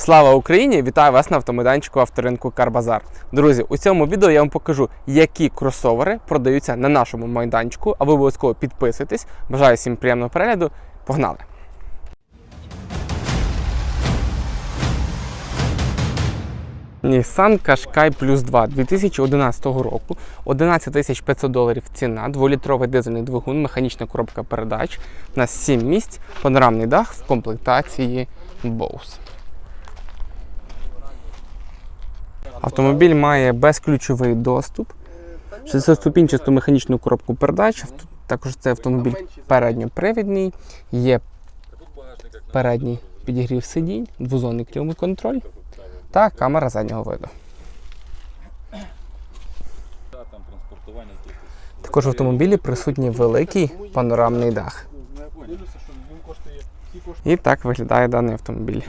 Слава Україні! Вітаю вас на автомайданчику авторинку Карбазар. Друзі, у цьому відео я вам покажу, які кросовери продаються на нашому майданчику. А ви обов'язково підписуйтесь. Бажаю всім приємного перегляду. Погнали! Nissan Qashqai Plus 2 2011 року, 11 500 доларів ціна, 2-літровий дизельний двигун, механічна коробка передач, у нас 7 місць, панорамний дах в комплектації Bose. Автомобіль має безключовий доступ, 6-ступінчасту механічну коробку передач. Також це автомобіль передньопривідний, є передній підігрів сидінь, двозонний клімат-контроль та камера заднього виду. Також в автомобілі присутній великий панорамний дах. І так виглядає даний автомобіль.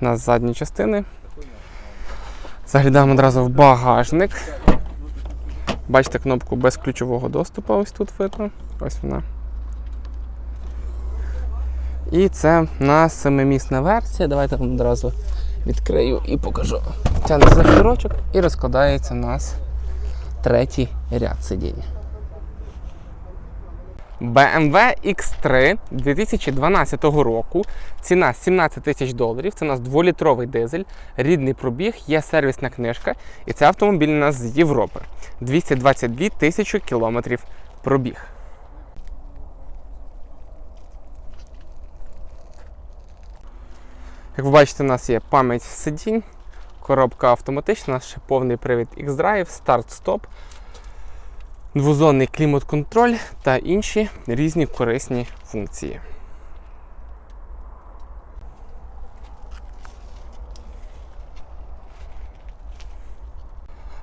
У нас задні частини. Заглядаємо одразу в багажник. Бачите кнопку без ключового доступу, ось тут видно. Ось вона. І це в нас семимісна версія. Давайте вам одразу відкрию і покажу. Тягне за шнурочок і розкладається у нас третій ряд сидінь. BMW X3 2012 року. Ціна 17 тисяч доларів. Це у нас 2-літровий дизель, рідний пробіг, є сервісна книжка. І це автомобіль у нас з Європи. 222 тисячі кілометрів пробіг. Як ви бачите, у нас є пам'ять сидінь, коробка автоматична, ще повний привід X-Drive, старт-стоп, двозонний клімат-контроль та інші різні корисні функції.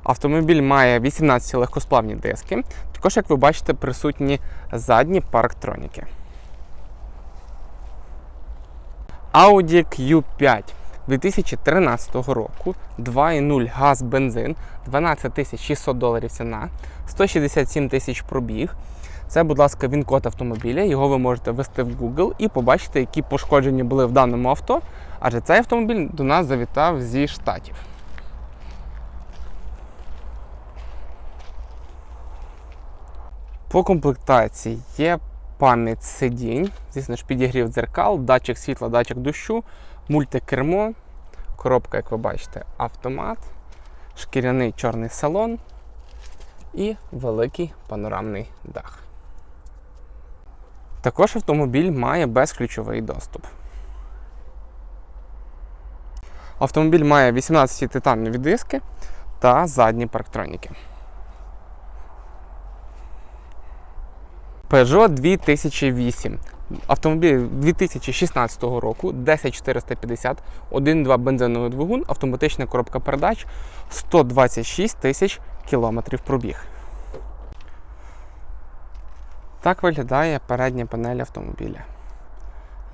Автомобіль має 18 легкосплавні диски. Також, як ви бачите, присутні задні парктроніки. Audi Q5 2013 року, 2,0 газ бензин, 12 600 доларів ціна, 167 тисяч пробіг. Це, будь ласка, він-код автомобіля. Його ви можете ввести в Google і побачити, які пошкодження були в даному авто. Адже цей автомобіль до нас завітав зі штатів. По комплектації є пам'ять сидінь, звісно ж, підігрів дзеркал, датчик світла, датчик дощу, мультикермо, коробка, як ви бачите, автомат, шкіряний чорний салон і великий панорамний дах. Також автомобіль має безключовий доступ. Автомобіль має 18 титанові диски та задні парктроніки. Peugeot 2008. Автомобіль 2016 року, 10450, 1.2 бензиновий двигун, автоматична коробка передач, 126 тисяч кілометрів пробіг. Так виглядає передня панель автомобіля.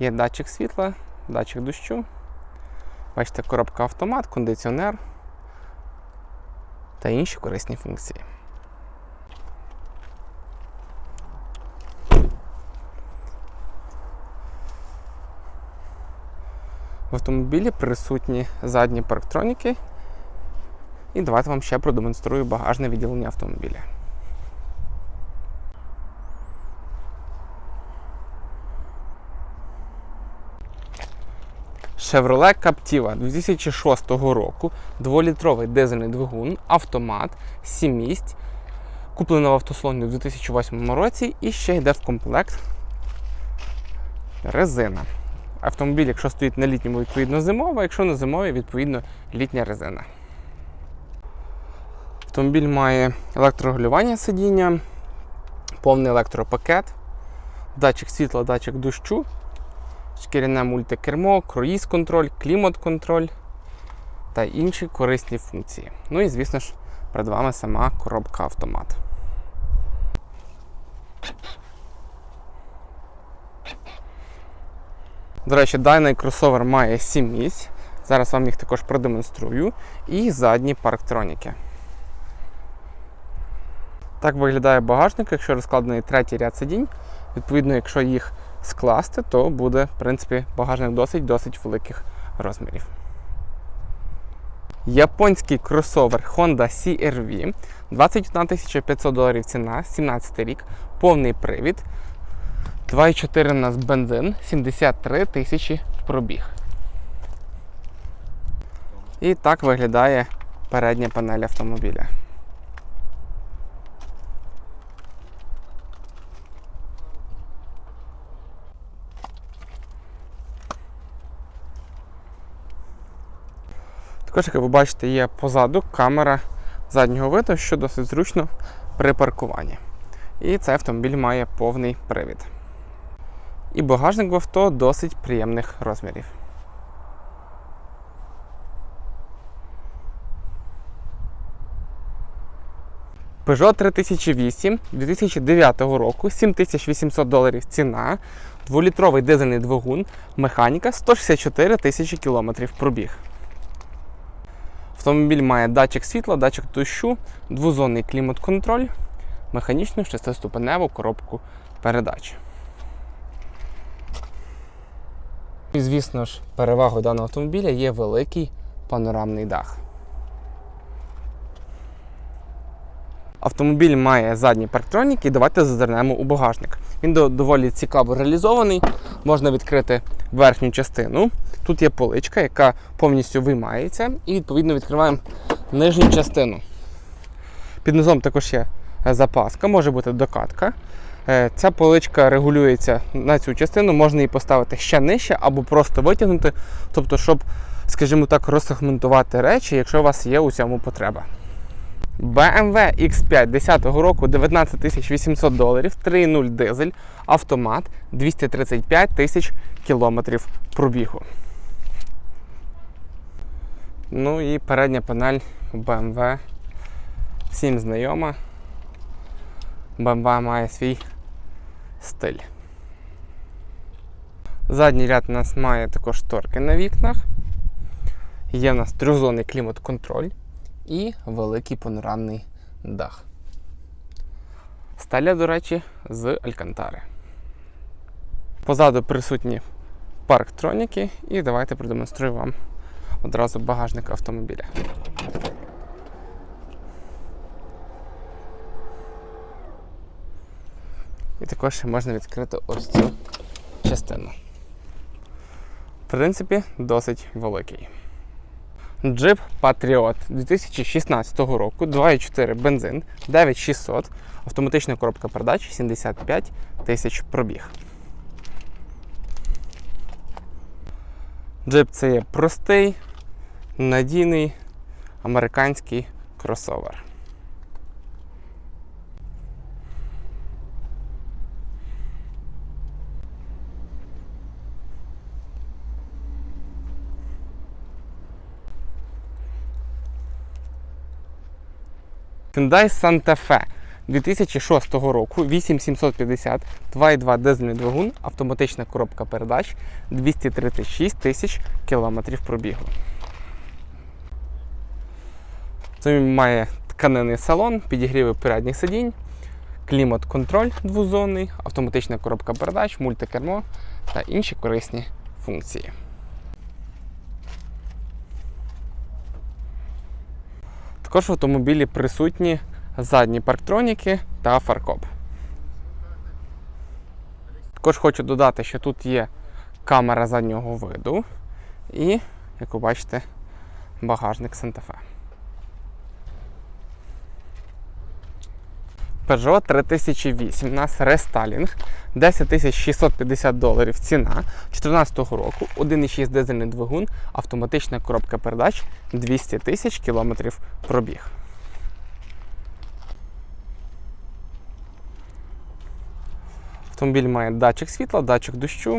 Є датчик світла, датчик дощу. Бачите, коробка автомат, кондиціонер та інші корисні функції. В автомобілі присутні задні парктроніки. І давайте вам ще продемонструю багажне відділення автомобіля. Chevrolet Captiva 2006 року, 2-літровий дизельний двигун, автомат, 7 місць, куплено в автослоні у 2008 році і ще йде в комплект резина. Автомобіль, якщо стоїть на літньому, відповідно зимова, якщо на зимовій, відповідно літня резина. Автомобіль має електрорегулювання сидіння, повний електропакет, датчик світла, датчик дощу, шкіряне мультикермо, круїз-контроль, клімат-контроль та інші корисні функції. Ну і, звісно ж, перед вами сама коробка автомат. До речі, даний кросовер має 7 місць. Зараз вам їх також продемонструю. І задні парктроніки. Так виглядає багажник, якщо розкладений третій ряд сидінь. Відповідно, якщо їх скласти, то буде, в принципі, багажник досить-досить великих розмірів. Японський кросовер Honda CR-V. 21 500 доларів ціна, 17 рік, повний привід. 2,4 у нас бензин, 73 тисячі пробіг. І так виглядає передня панель автомобіля. Також, як ви бачите, є позаду камера заднього виду, що досить зручно при паркуванні. І цей автомобіль має повний привід. І багажник в авто досить приємних розмірів. Peugeot 3008 2009 року, 7800 доларів ціна, дволітровий дизельний двигун, механіка 164 тисячі кілометрів пробіг. Автомобіль має датчик світла, датчик дощу, двозонний клімат-контроль, механічну шестиступеневу коробку передач. І, звісно ж, перевагою даного автомобіля є великий панорамний дах. Автомобіль має задні парктроніки, і давайте зазирнемо у багажник. Він доволі цікаво реалізований. Можна відкрити верхню частину. Тут є поличка, яка повністю виймається, і відповідно відкриваємо нижню частину. Під низом також є е, запаска, може бути докатка. Е, Ця поличка регулюється на цю частину, можна її поставити ще нижче або просто витягнути, тобто, щоб, скажімо так, розсегментувати речі, якщо у вас є у цьому потреба. BMW X5 10 року 19 800 доларів, 3.0 дизель, автомат, 235 тисяч кілометрів пробігу. Ну і передня панель BMW всім знайома. BMW має свій стиль. Задній ряд у нас має також шторки на вікнах. Є в нас трьохзонний клімат-контроль і великий панорамний дах. Сталя, до речі, з Алькантари. Позаду присутні парктроніки, і давайте продемонструю вам одразу багажник автомобіля. І також можна відкрити ось цю частину. В принципі, досить великий. Jeep Patriot 2016 року, 2,4 бензин, 9600, автоматична коробка передач, 75 тисяч пробіг. Jeep це є простий, надійний американський кросовер. Hyundai Santa Fe 2006 року 8750, 2,2 дизельний двигун, автоматична коробка передач, 236 тисяч кілометрів пробігу. Це має тканинний салон, підігріви передніх сидінь, клімат-контроль двозонний, автоматична коробка передач, мультикермо та інші корисні функції. Також в автомобілі присутні задні парктроніки та фаркоп. Також хочу додати, що тут є камера заднього виду і, як ви бачите, багажник Santa Peugeot 3008 у нас рестайлінг 10 650 доларів ціна 2014 року, 1,6 дизельний двигун, автоматична коробка передач, 200 тисяч кілометрів пробіг. Автомобіль має датчик світла, датчик дощу.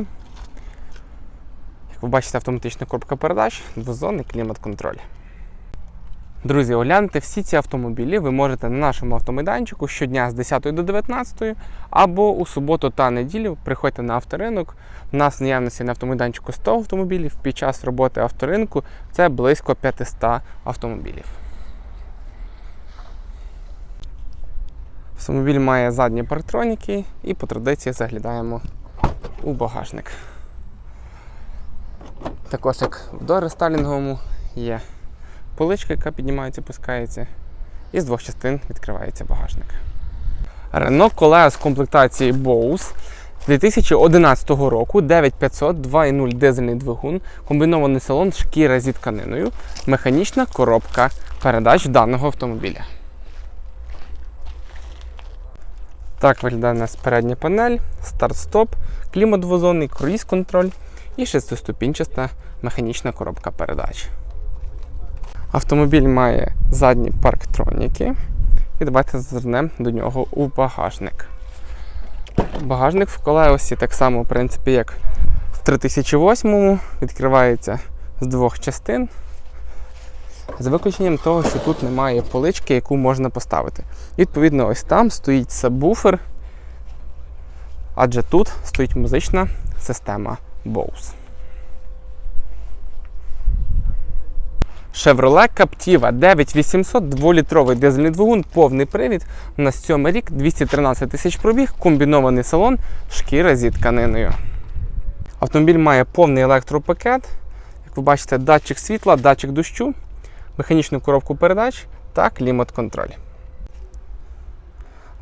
Як ви бачите, автоматична коробка передач, двозонний клімат-контроль. Друзі, оглянути всі ці автомобілі ви можете на нашому автомайданчику щодня з 10 до 19 або у суботу та неділю приходьте на авторинок. У нас наявності на автомайданчику 100 автомобілів. Під час роботи авторинку це близько 500 автомобілів. Автомобіль має задні парктроніки і по традиції заглядаємо у багажник. Також як в дорестайлінговому є поличка, яка піднімається, опускається. І з двох частин відкривається багажник. Renault Колео з комплектації Bose 2011 року 9500 2.0 дизельний двигун, комбінований салон, шкіра зі тканиною, механічна коробка передач даного автомобіля. Так виглядає у нас передня панель, старт-стоп, клімат двозонний, круїз-контроль і шестиступінчаста механічна коробка передач. Автомобіль має задні парктроніки. І давайте звернемо до нього у багажник. Багажник в колеосі так само, в принципі, як в 3008 відкривається з двох частин. За виключенням того, що тут немає полички, яку можна поставити. Відповідно, ось там стоїть сабвуфер, адже тут стоїть музична система Bose. Chevrolet Captiva 9800 2-літровий дизельний двигун, повний привід. Нас 7 рік, 213 тисяч пробіг, комбінований салон, шкіра зі тканиною. Автомобіль має повний електропакет. Як ви бачите, датчик світла, датчик дощу, механічну коробку передач та клімат-контроль.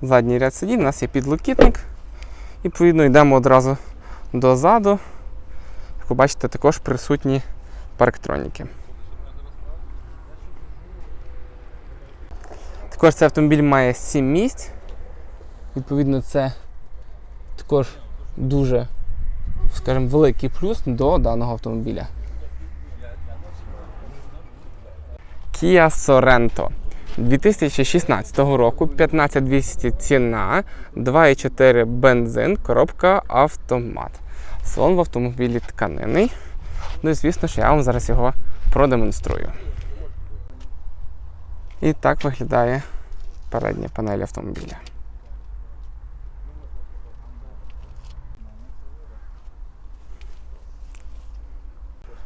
Задній ряд сидінь, у нас є підлокітник. Відповідно, йдемо одразу дозаду. Як ви бачите, також присутні парктроніки. Також цей автомобіль має 7 місць. Відповідно, це також дуже, скажімо, великий плюс до даного автомобіля. Kia Sorento 2016 року 15200 ціна, 2,4 бензин, коробка автомат. Салон в автомобілі тканинний. Ну і звісно, що я вам зараз його продемонструю. І так виглядає передня панель автомобіля.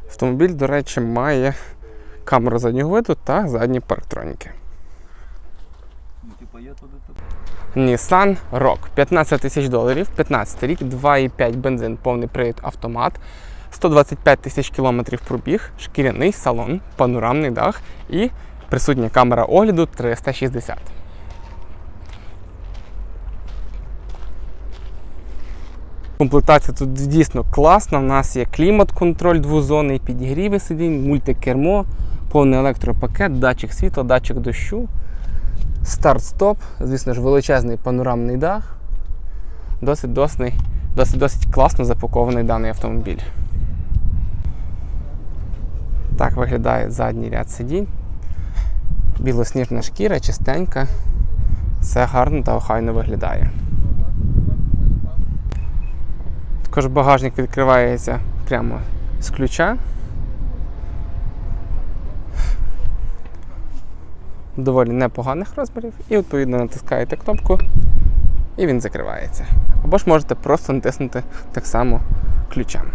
Автомобіль, до речі, має камеру заднього виду та задні парктроніки. Ну. Nissan Rock 15 тисяч доларів, 15 рік, 2,5 бензин, повний привід автомат, 125 тисяч кілометрів пробіг, шкіряний салон, панорамний дах і присутня камера огляду 360. Комплектація тут дійсно класна. У нас є клімат-контроль двозонний, підігріви сидінь, мультикермо, повний електропакет, датчик світла, датчик дощу, старт-стоп, звісно ж, величезний панорамний дах. Досить, досить, досить, досить класно запакований даний автомобіль. Так виглядає задній ряд сидінь. Білосніжна шкіра, чистенька. Все гарно та охайно виглядає. Також багажник відкривається прямо з ключа. Доволі непоганих розмірів. І відповідно натискаєте кнопку і він закривається. Або ж можете просто натиснути так само ключем.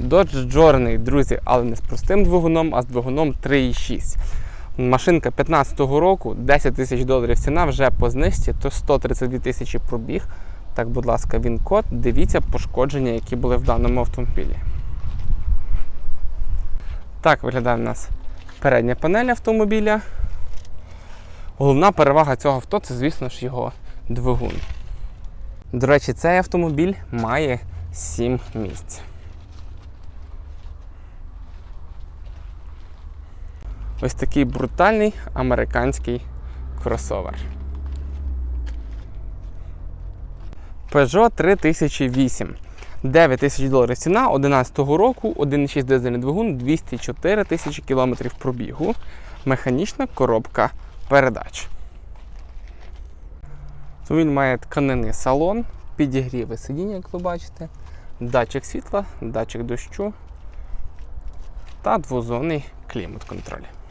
Dodge Journey, друзі, але не з простим двигуном, а з двигуном 3.6. Машинка 15-го року, 10 тисяч доларів ціна вже по знижці, то 132 тисячі пробіг. Так, будь ласка, він код. Дивіться пошкодження, які були в даному автомобілі. Так виглядає в нас передня панель автомобіля. Головна перевага цього авто це, звісно ж, його двигун. До речі, цей автомобіль має 7 місць. Ось такий брутальний американський кросовер. Peugeot 3008. 9 тисяч доларів ціна 11 року, 1,6 дизельний двигун, 204 тисячі кілометрів пробігу, механічна коробка передач. Він має тканинний салон, підігріви сидіння, як ви бачите, датчик світла, датчик дощу та двозонний клімат-контроль.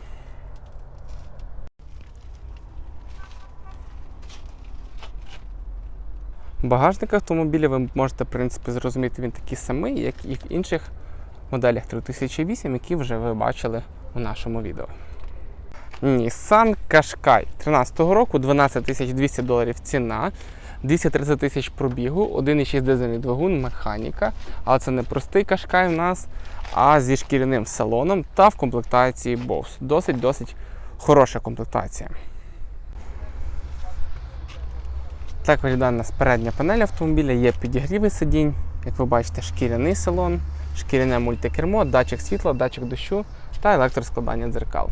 Багажник автомобіля ви можете в принципі, зрозуміти, він такий самий, як і в інших моделях 3008, які вже ви бачили у нашому відео. Nissan Qashqai 13 року, 12 200 доларів ціна, 230 тисяч пробігу, 1,6 дизельний двигун, механіка. Але це не простий кашкай в нас, а зі шкіряним салоном та в комплектації Bose. Досить-досить хороша комплектація. Так виглядає у передня панель автомобіля, є підігріви сидінь, як ви бачите, шкіряний салон, шкіряне мультикермо, датчик світла, датчик дощу та електроскладання дзеркал.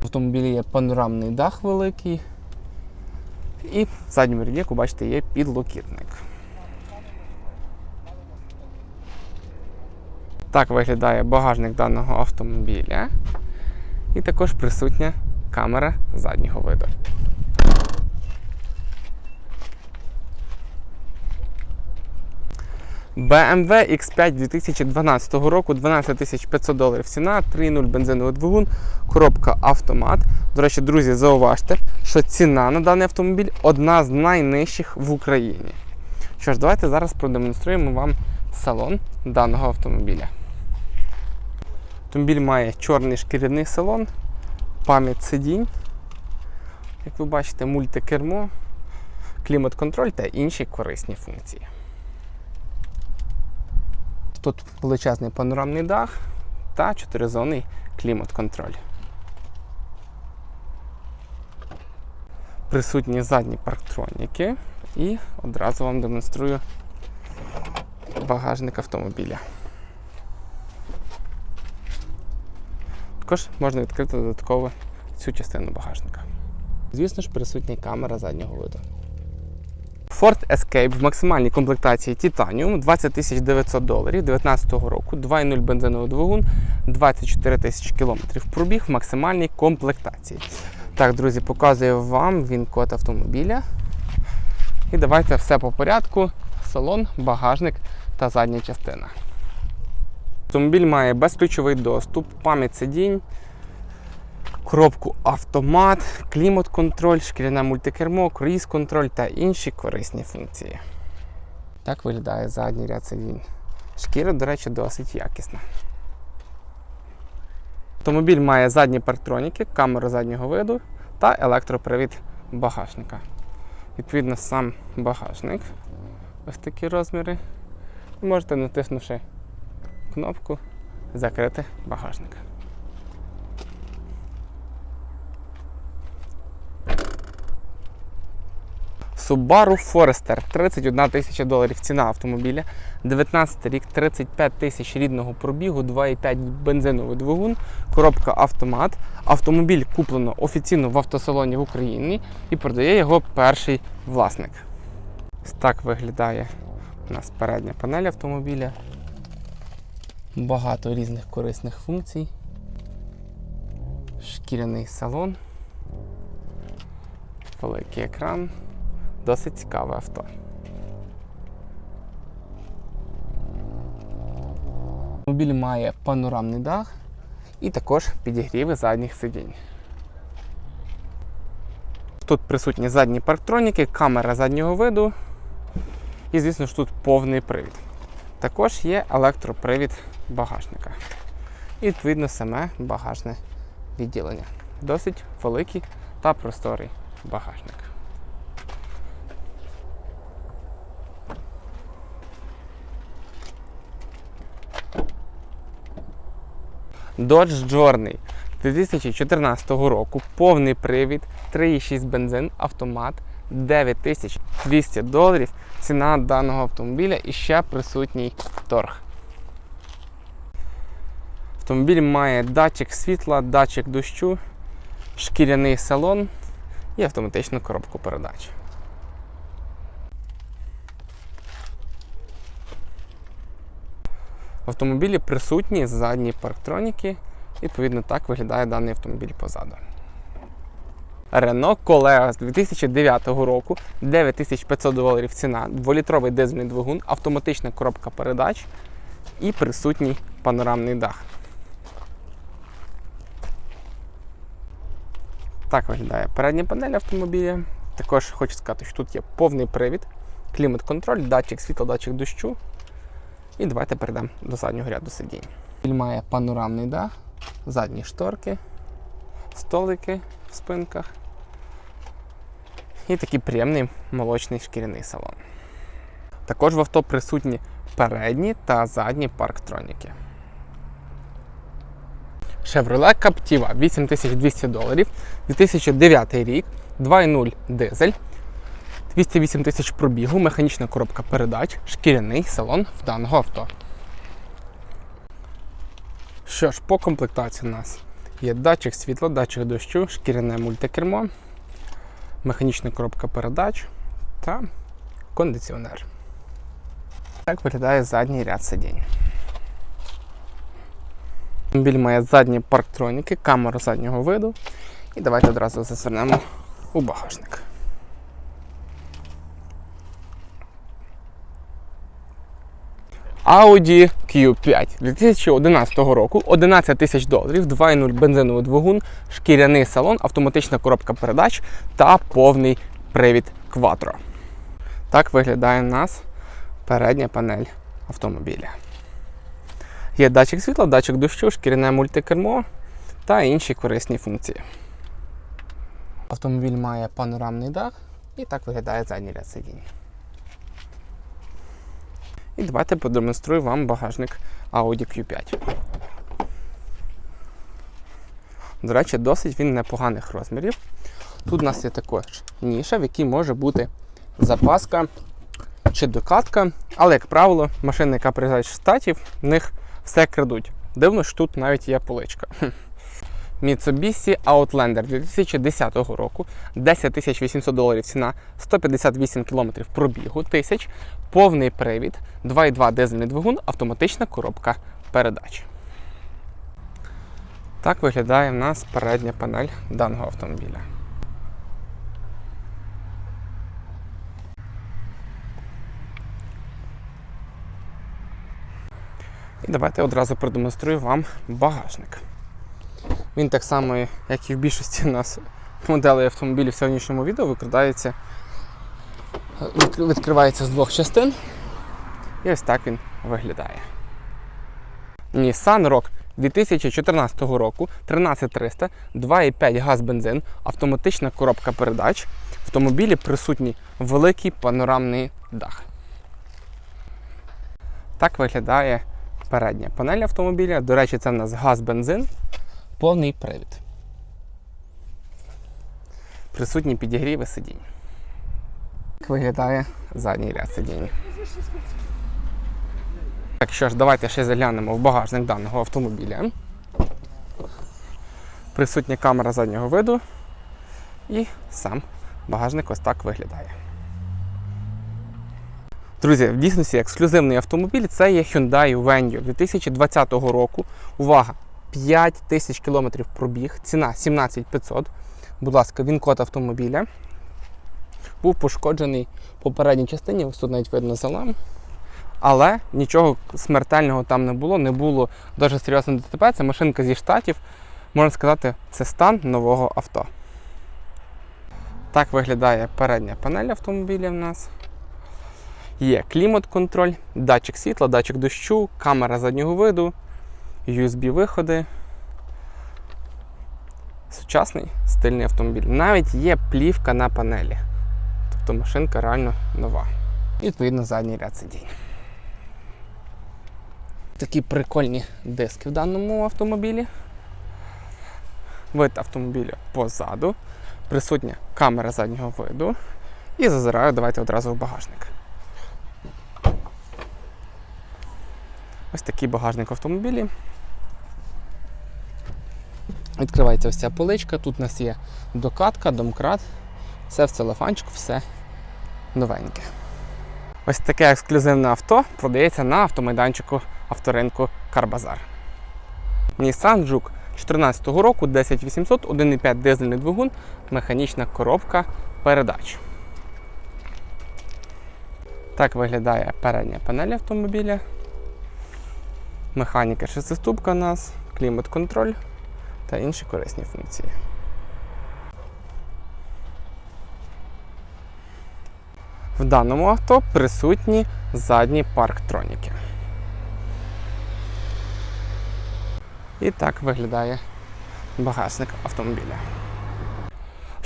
В автомобілі є панорамний дах великий. І в задньому ряді, як ви бачите, є підлокітник. Так виглядає багажник даного автомобіля. І також присутня камера заднього виду. BMW X5 2012 року 12 500 доларів ціна, 3.0 бензиновий двигун, коробка автомат. До речі, друзі, зауважте, що ціна на даний автомобіль одна з найнижчих в Україні. Що ж, давайте зараз продемонструємо вам салон даного автомобіля. Автомобіль має чорний шкіряний салон, пам'ять сидінь. Як ви бачите, мультикермо, клімат-контроль та інші корисні функції. Тут величезний панорамний дах та чотиризонний клімат-контроль. Присутні задні парктроніки і одразу вам демонструю багажник автомобіля. Також можна відкрити додатково цю частину багажника. Звісно ж, присутня камера заднього виду. Ford Escape в максимальній комплектації Titanium 20 900 доларів 2019 року, 2.0 бензиновий двигун, 24 тисячі кілометрів пробіг в максимальній комплектації. Так, друзі, показую вам він код автомобіля. І давайте все по порядку: салон, багажник та задня частина. Автомобіль має безключовий доступ, пам'ять сидінь, коробку автомат, клімат-контроль, шкіряне мультикермо, круїз-контроль та інші корисні функції. Так виглядає задній ряд сидінь. Шкіра, до речі, досить якісна. Автомобіль має задні парктроніки, камеру заднього виду та електропривід багажника. Відповідно, сам багажник. Ось такі розміри. Можете, натиснувши кнопку, закрити багажник. Subaru Forester 31 тисяча доларів ціна автомобіля, 19 рік, 35 тисяч рідного пробігу, 2,5 бензиновий двигун, коробка автомат. Автомобіль куплено офіційно в автосалоні в Україні і продає його перший власник. Ось так виглядає у нас передня панель автомобіля. Багато різних корисних функцій. Шкіряний салон, великий екран. Досить цікаве авто. Автомобіль має панорамний дах і також підігріви задніх сидінь. Тут присутні задні парктроніки, камера заднього виду і, звісно ж, тут повний привід. Також є електропривід багажника. І відповідно саме багажне відділення. Досить великий та просторий багажник. Dodge Journey 2014 року, повний привід, 3,6 бензин, автомат, 9200 доларів. Ціна даного автомобіля і ще присутній торг. Автомобіль має датчик світла, датчик дощу, шкіряний салон і автоматичну коробку передач. В автомобілі присутні задні парктроніки. Відповідно, так виглядає даний автомобіль позаду. Renault Колео з 2009 року 9500 доларів ціна, 2-літровий дизельний двигун, автоматична коробка передач і присутній панорамний дах. Так виглядає передня панель автомобіля. Також хочу сказати, що тут є повний привід, клімат-контроль, датчик світла, датчик дощу. І давайте перейдемо до заднього ряду сидінь. Він має панорамний дах, задні шторки, столики в спинках. і такий приємний молочний шкіряний салон. Також в авто присутні передні та задні парктроніки. Chevrolet Captiva 8200 доларів, 2009 рік, 2.0 дизель, 208 тисяч пробігу, механічна коробка передач, шкіряний салон в даного авто. Що ж, по комплектації у нас є датчик світла, датчик дощу, шкіряне мультикермо, механічна коробка передач та кондиціонер. Так виглядає задній ряд сидінь. Автомобіль має задні парктроніки, камеру заднього виду. І давайте одразу зазирнемо у багажник. Audi Q5 2011 року 11 тисяч доларів, 2.0 бензиновий двигун, шкіряний салон, автоматична коробка передач та повний привід Quattro. Так виглядає у нас передня панель автомобіля. Є датчик світла, датчик дощу, шкіряне мультикермо та інші корисні функції. Автомобіль має панорамний дах і так виглядає задній ряд сидінь. І давайте продемонструю вам багажник Audi Q5. До речі, досить він непоганих розмірів. Тут у нас є також ніша, в якій може бути запаска чи докатка, але, як правило, машини, яка приїжджає з штатів, в них все крадуть. Дивно, що тут навіть є поличка. Mitsubishi Outlander 2010 року, 10 800 доларів ціна, 158 км пробігу тисяч, повний привід, 2,2 дизельний двигун, автоматична коробка передач. Так виглядає в нас передня панель даного автомобіля. І давайте одразу продемонструю вам багажник. Він так само, як і в більшості у нас моделей автомобілів в сьогоднішньому відео, викрадається, відкривається з двох частин. І ось так він виглядає. Nissan Rogue 2014 року 13300, 2,5 газ бензин, автоматична коробка передач. В автомобілі присутній великий панорамний дах. Так виглядає передня панель автомобіля. До речі, це в нас газ-бензин, повний привід. Присутні підігріви сидінь. Так виглядає задній ряд сидінь. Так що ж, давайте ще заглянемо в багажник даного автомобіля. Присутня камера заднього виду. І сам багажник ось так виглядає. Друзі, в дійсності ексклюзивний автомобіль це є Hyundai Venue 2020 року. Увага! 5 тисяч кілометрів пробіг, ціна 17500. Будь ласка, він код автомобіля. Був пошкоджений в попередній частині, ось тут навіть видно залам. Але нічого смертельного там не було, не було дуже серйозного ДТП. Це машинка зі штатів. Можна сказати, це стан нового авто. Так виглядає передня панель автомобіля в нас. Є клімат-контроль, датчик світла, датчик дощу, камера заднього виду, USB-виходи. Сучасний стильний автомобіль. Навіть є плівка на панелі. Тобто машинка реально нова. І відповідно задній ряд сидінь. Такі прикольні диски в даному автомобілі. Вид автомобіля позаду. Присутня камера заднього виду. І зазираю, давайте одразу в багажник. Ось такий багажник в автомобілі. Відкривається ось ця поличка. Тут у нас є докатка, домкрат. Все в целофанчику, все новеньке. Ось таке ексклюзивне авто продається на автомайданчику авторинку Карбазар. Nissan Juke 2014 року 10800, 1,5 дизельний двигун, механічна коробка передач. Так виглядає передня панель автомобіля. Механіка шестиступка у нас, клімат-контроль та інші корисні функції. В даному авто присутні задні парктроніки. І так виглядає багажник автомобіля.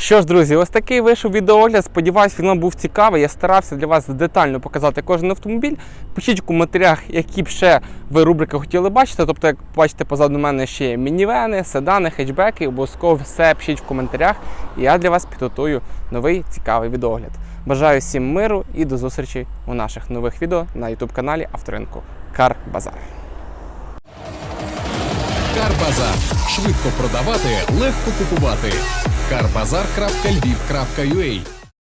Що ж, друзі, ось такий вийшов відеоогляд. Сподіваюсь, він вам був цікавий. Я старався для вас детально показати кожен автомобіль. Пишіть в коментарях, які б ще ви рубрики хотіли бачити. Тобто, як бачите, позаду мене ще є мінівени, седани, хетчбеки. Обов'язково все пишіть в коментарях. І я для вас підготую новий цікавий відеогляд. Бажаю всім миру і до зустрічі у наших нових відео на YouTube каналі Авторинку Кар Базар. Карбазар. Швидко продавати, легко купувати. Карбазар.львів.ua